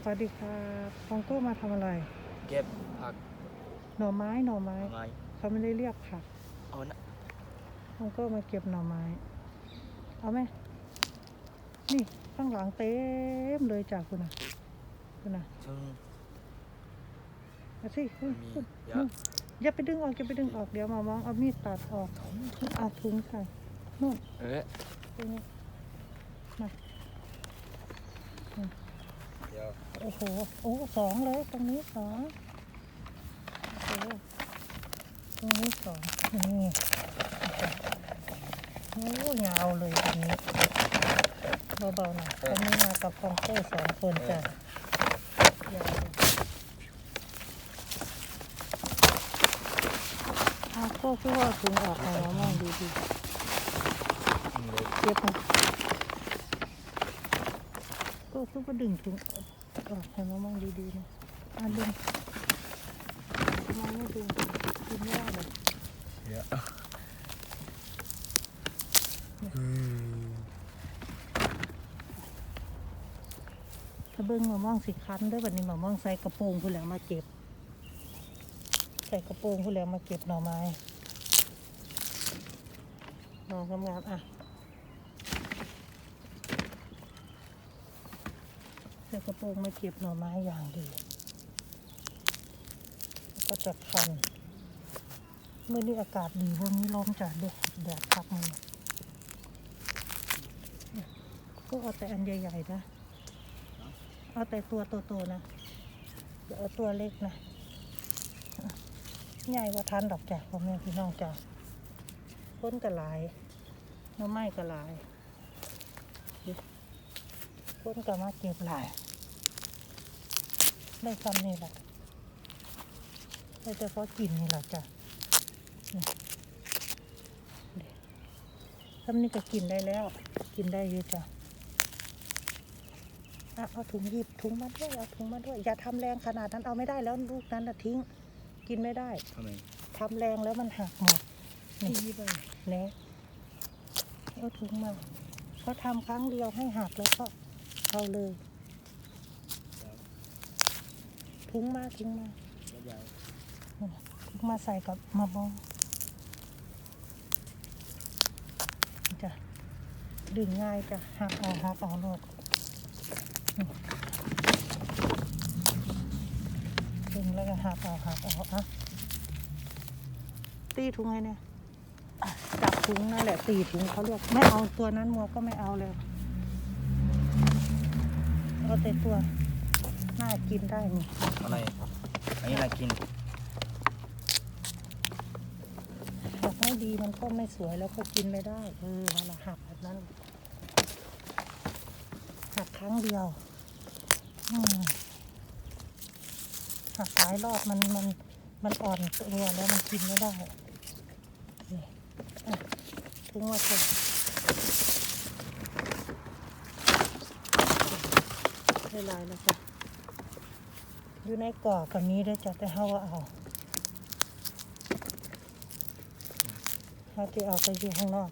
สวัสดีค่ะฟองโก้มาทำอะไร เก็บผักหน่อไม้ หน่อไม้ทำไมเขาไม่ได้เรียกผักเอานะฟองโก้มาเก็บหน่อไม้ เอาไหม นี่ข้างหลังเต็มเลยจากคุณน่ะคุณน่ะซึ่งมาสิขึ้นมีขึ้นเยนู่อะนอย่าไปดึงออกอย่าไปดึงออก เดี๋ยวมามองเอามีดตัดออก เอาถุงใส่นู่นเอ๊ะตรงนี้มา เดี๋ยว โอ้โห โอ้สองเลยตรงนี้สองโอ้โหตรงนี้สองนี่โอ้ยาวเลยตรงนี้เบาๆหน่อยตรงนี้มากับคองโก้สองคนจ้ะยาวเลยเอาโก้คิดว่าถึงออกมาแล้วมั่งดีดีอืมเลยๆเก็บมาโก้คิดว่าดึงถึง ออกให้มามั่งดีๆนะอะดึงทำไมไม่ดึงดึงไม่ได้เลยเดี๋ยวอืมถ้าเบิ้งมะม่วงสิคันเด้วยบัดนี้มะม่วงใส่กระโปรงผู้นแหล้วมาเก็บ ใส่กระโปรงผู้นแหล้วมาเก็บหน่อไม้หน่องามๆอะ ใส่กระโปรงมาเก็บหน่อไม้อย่างดีแล้วก็จะคันเมื่อนี้อากาศดีวันนี้ลมจัดด้วยแดดพักมันเนี่ยก็เอาแต่อันใหญ่ๆนะ เอาแต่ตัวโตๆนะอย่าเอาตัวเล็กนะ ใหญ่กว่าทันดอกจ้ะพ่อแม่พี่น้องจ้ะพ้นกระลายน้ำไม้กระลายพ้นกระมาเก็บหลาย ได้คำนี่แหละได้แต่พอกินนี่แหละจ้ะนี่นี่คำนี้ก็กินได้แล้ว กินได้เยอะจ้ะอะเอาถุงหยิบถุงมาด้วยเอาถุงมาด้วย อย่าทำแรงขนาดนั้นเอาไม่ได้แล้วลูกนั้นน่ะทิ้ง กินไม่ได้ทำไมทำแรงแล้วมันหักหมดนี่ไปเนะเอาถุงมาเขาทำครั้งเดียวให้หักแล้วก็เอาเลย ถุงมากถุงมาเดี๋ยวใหญ่ถุงมาใส่กับมาบองจ้ะดึงง่ายจ้ะหักออกหักออกโลดดึงแล้วก็หักออกหักออกอะตีถุงไงเนี่ยจับถุงนั่นแหละตีถุงเขาเรียกไม่เอาตัวนั้นมัวก็ไม่เอาเลยเอาแต่ตัวน่ากินได้นี่ ทำไมอันนี้น่ากินหักไม่ดีมันก็ไม่สวยแล้วก็กินไม่ได้เออนั่นหละหักแบบนั้น หักครั้งเดียวอืมหักหลายรอบมันมันมันอ่อนตัวแล้วมันกินไม่ได้นี่อะถุงมาใส่ได้ลายแล้วจ้ะ อยู่ในกรอบกับนี้ได้จ้ะแต่เขาว่าเอาเขาจะเอาไปอยู่ข้างนอก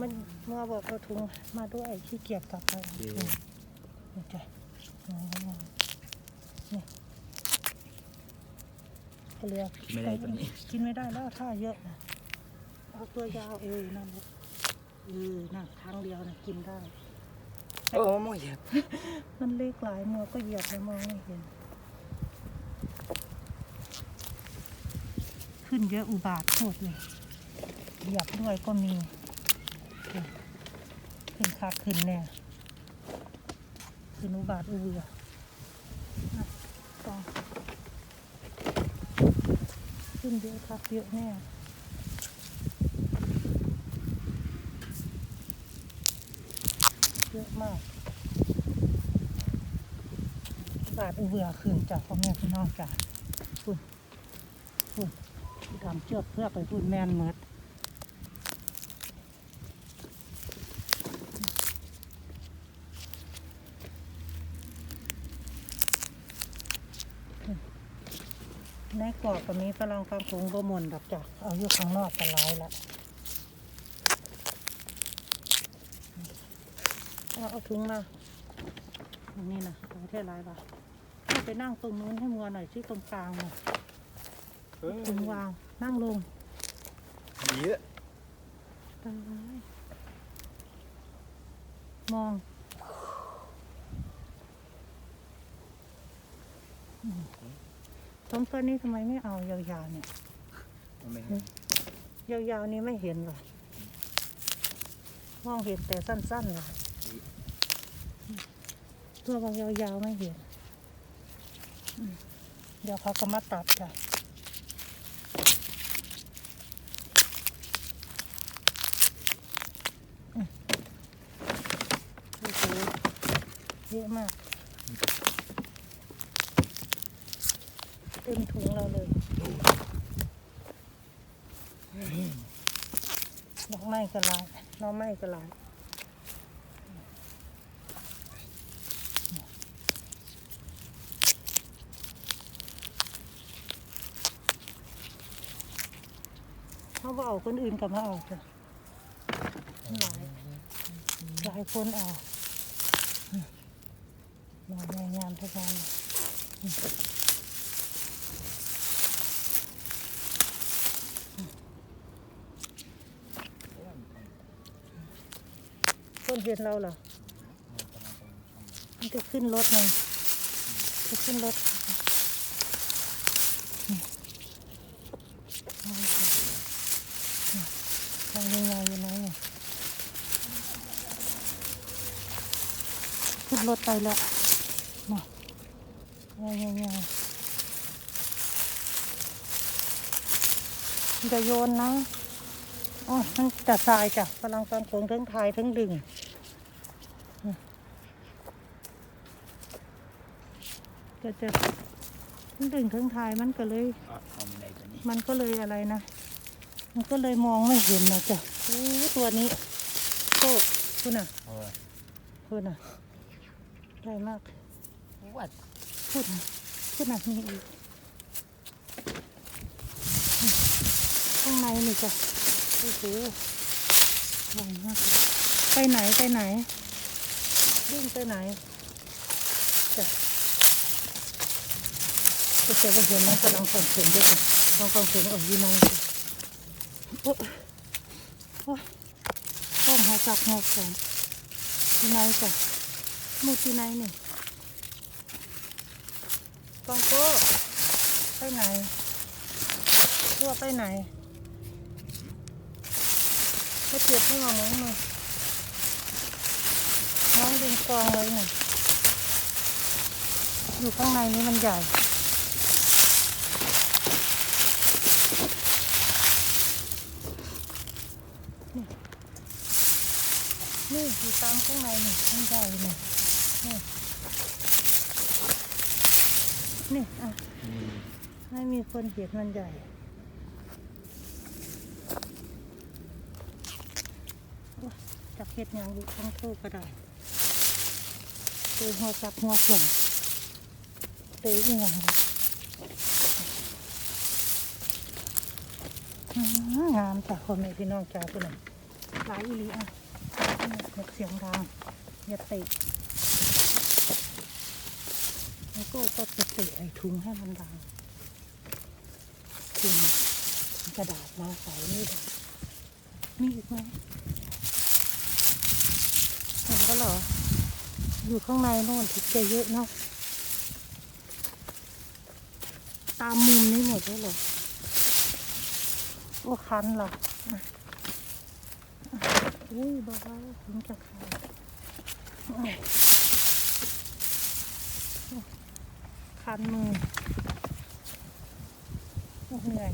มันเมื่อบอกเอาถุงมาด้วยขี้เกียจกลับไปเดี๋ยวนี่นี่จ้ะอ๋อนี่เขาเรียกไม่ได้ตัวนี้กินไม่ได้แล้วถ้าเยอะนะเอาตัวยาวเออนั่นแหละเออนั่นครั้งเดียวนะกินได้โอ้โมเหยียบ มันเล็กหลายมือก็เหยียบไปมองไม่เห็น ขึ้นเยอะอุบาทโคตรเลยเหยียบด้วยก็มี ขึ้นคักขึ้นแน่ขึ้นอุบาทอุเบือต่อขึ้นเยอะคักเยอะแน่เยอะมากบาดอุเบือขึ้นจากพ่อแม่พี่น้องจ้ะพุ่นพุ่น ดำเชือกเพื่อไปพุ่นแม่นเมดในกรอบก็มีฝรั่งฟังคงบ่หมนดอกจ้ะเอาอยู่ข้างนอกก็หลายละเอาเอาถุงมาตรงนี้นะตรงเทศไรปะให้ไปนั่งตรงนู้นให้มัวหน่อยที่ตรงกลางน่ะตรงวาง นั่งลงเยอะตายมองอืมตรงต้นนี้ทำไมไม่เอายาวๆเนี่ยไม่เห็นยาวๆนี้ไม่เห็นเหรอมองเห็นแต่สั้นๆเลยตัวบางยาวๆไม่เห็นอืมเดี๋ยวเขาก็มาตัดจ้ะอืมโอ้โห เยอะมาก เต็มถุงเราเลยดอกไม้ก็หลายหน้องไม้ก็หลายเขาก็เอาคนอื่นกับมาเอาจ้ะหลายหลายคนเอา หน่อยงามทุกงานเลยคนเห็นเราเหรอมันจะขึ้นรถไงจะขึ้นรถทางยังไงยู่ไหนเนี่ยขึ้นรถไปแล้ว มาเอายังไงจะโยนนะอ๋อมันจะทรายจ้ะพลังความโขงทั้งทายทั้งดึงจะจะทั้งดึงทั้งทายมันก็เลยเอาเอาไม่ได้ตัวนี้มันก็เลยอะไรนะ มันก็เลยมองไม่เห็นนะจ้ะโอ้ตัวนี้โคตรคุณน่ะโอ้ยคุณน่ะได้มาก วดพูดน่ะพูดน่ะมีอีกข้างในนี่จ้ะโอ้โหใหญ่มากไปไหนไปไหนวิ่งไปไหนจ้ะก็จะไปเห็นนะกำลังฟังเสียงด้วยจ้ะลองฟังเสียงออกยีในจ้ะโอ้โอ้ต้องหาจับงอกก่อนที่ไหนจ้ะหมูที่ไหนนี่ กองโก้ไปไหนตัวไปไหนให้เทียบให้มามองหน่อยมองดึงกองเลยหน่อยอยู่ข้างในนี้มันใหญ่นี่อยู่ตามข้างในนี่มันใหญ่นี่นี่ นี่อะไม่มีคนเห็นมันใหญ่ จับเห็ดยังบุต้องโทษก็ได้ตยหัวจับหัวส่งเตยอีหยังงามจากพ่อแม่พี่น้องจ้าพี่น้องหลายอีลีอะเสียงดังอย่าเตะ แล้วก็ก็จะเตะไอ้ถุงให้มันดังถุงกระดาษมาใส่นี่ดังมีอีกไหมเห็นก็เหรอ อยู่ข้างในโน่นถึงจะเยอะเนาะตามมุมนี้หมดแล้วเหรอโอ้คันเหรออุ้ยเบาๆถึงจะขาดโอ้ยโอ้ คันมือโอ้เหนื่อย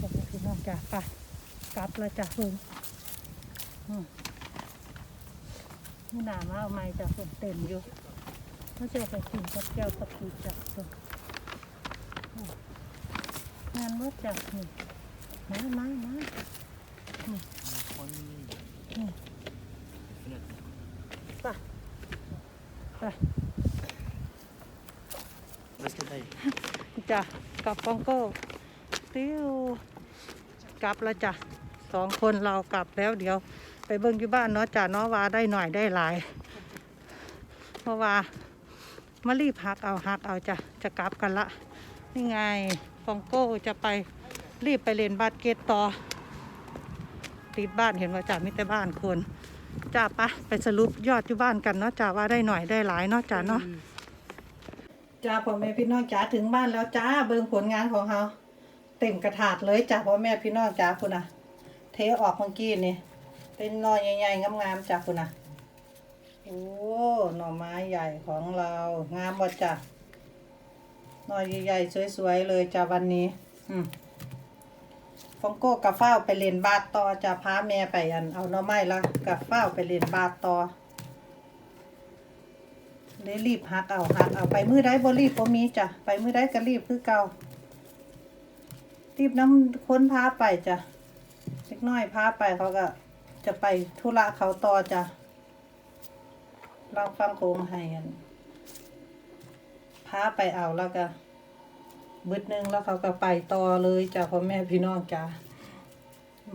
บอกว่าพี่น้องจ้ะไปกลับแล้วจ้ะเพิ่งอืมนี่หนามาเอาไม้จ้ะเพิ่งเต็มอยู่ไม่ใช่ไปกินกับแก้วกับปูจ้ะเพิ่งอืมงานมืดจ้ะนี่มามามาคนนี่ไปไป ไม่ใช่ได้ จ้ะกลับกองโก้ติ้วกลับแล้วจ้ะสองคนเรากลับแล้วเดี๋ยว ไปเบิ่งอยู่บ้านเนาะจ้ะเนาะว่าได้หน่อยได้หลายไปราะว่ามารีบหักเอาหักเอาจะจะกลับกันละ นี่ไงฟองโก้จะไปรีบไปเล่นบาสเกตต่อ ติดบ้านเห็นว่าจ่ามิแต่บ้านคนจ่าปะไปสรุปยอดที่บ้านกันเนาะจ่าว่าได้หน่อยได้หลายเนาะจ่าเนาะ จ่าพ่อแม่พี่น้องจ๋าถึงบ้านแล้วจ้าเบิ่งผลงานของเขาเต็มกระถาดเลยจ้าพ่อแม่พี่น้องจ๋าคุณนะเทออกเมื่อกี้นี่เป็นหนอใหญ่ๆงามๆจ้าคุณนะโอ้หน่อไม้ใหญ่ของเรางามหมดจ้าหน่อใหญ่ๆสวยๆเลยจ้าวันนี้ อืมฟองโก้กับเฝ้าไปเล่นบาสต่อจะพาแม่ไปอันเอาหน่อไม้ละกับเฝ้าไปเล่นบาสต่อ เลยรีบหักเอาหักเอาไปมือได้บ่รีบบ่มีจ้ะไปมือได้ก็รีบคือเก่ารีบน้ำค้นพาไปจ้ะเล็กน้อยพาไปเขาก็ จะไปธุระเขาต่อจ้ะเราฟังโคงให้อันพาไปเอาแล้วก็บึดหนึงแล้วเขาก็ไปต่อเลยจ้ะพ่อแม่พี่น้องจ้ะ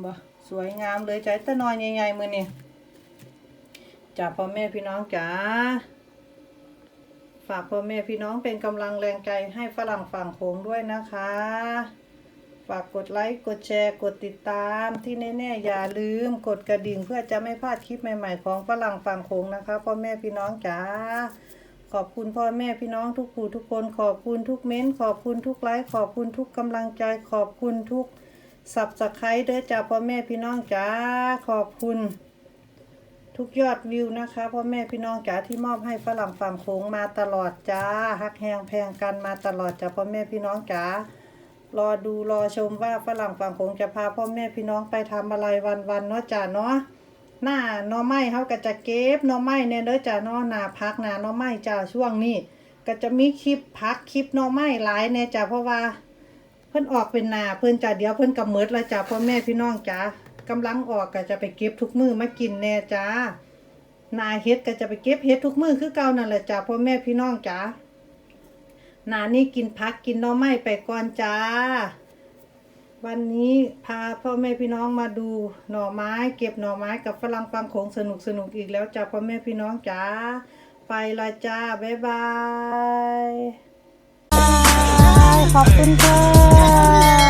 บ่สวยงามเลยจ้ะแต่น้อยใหญ่ๆมือนี่จ้ะพ่อแม่พี่น้องจ้ะ ฝากพ่อแม่พี่น้องเป็นกำลังแรงใจให้ฝรั่งฝั่งโขงด้วยนะคะ ฝากกดไลค์กดแชร์กดติดตามที่แน่ๆอย่าลืมกดกระดิ่งเพื่อจะไม่พลาดคลิปใหม่ๆของฝรั่งฝั่งโขงนะคะพ่อแม่พี่น้องจ้าขอบคุณพ่อแม่พี่น้องทุกผู้ทุกคนขอบคุณทุกเม้น ขอบคุณทุกไลค์ขอบคุณทุกกำลังใจขอบคุณทุกสับสไครเด้อจ้าพ่อแม่พี่น้องจ้าขอบคุณ ทุกยอดวิวนะคะพ่อแม่พี่น้องจ๋าที่มอบให้ฝรั่งฝั่งโขงมาตลอดจ้าฮักแหงแพงกันมาตลอดจ้าพ่อแม่พี่น้องจ๋ารอดูรอชมว่าฝรั่งฝั่งโขงจะพาพ่อแม่พี่น้องไปทำอะไรวันๆเนาะจ้าเนาะหน้าน่อไม้เขาก็จะเก็บน่อไม้เนี่ยเด้อจ้าเนาะหน้าพักหน้าน่อไม้จ้าช่วงนี้ ก็จะมีคลิปพักคลิปน่อไม้หลายแน่จ้าเพราะว่า เพิ่นออกเป็นหนาเพิ่นจ้าเดี๋ยวเพิ่นกำเมิดแล้วจ้าพ่อแม่พี่น้องจ้า กำลังออกก็จะไปเก็บทุกมือมากินแน่จ้านาเฮ็ดก็จะไปเก็บเฮ็ดทุกมือคือเก่านั่นแหละจ้าพ่อแม่พี่น้องจ้านานี่กินพักกินหน่อไม้ไปก่อนจ้า วันนี้พาพ่อแม่พี่น้องมาดูหน่อไม้เก็บหน่อไม้กับฝรั่งฟังโขงสนุกสนุกอีกแล้วจ้าพ่อแม่พี่น้องจ้า ไปละจ้า บ๊ายบาย ขอบคุณค่ะ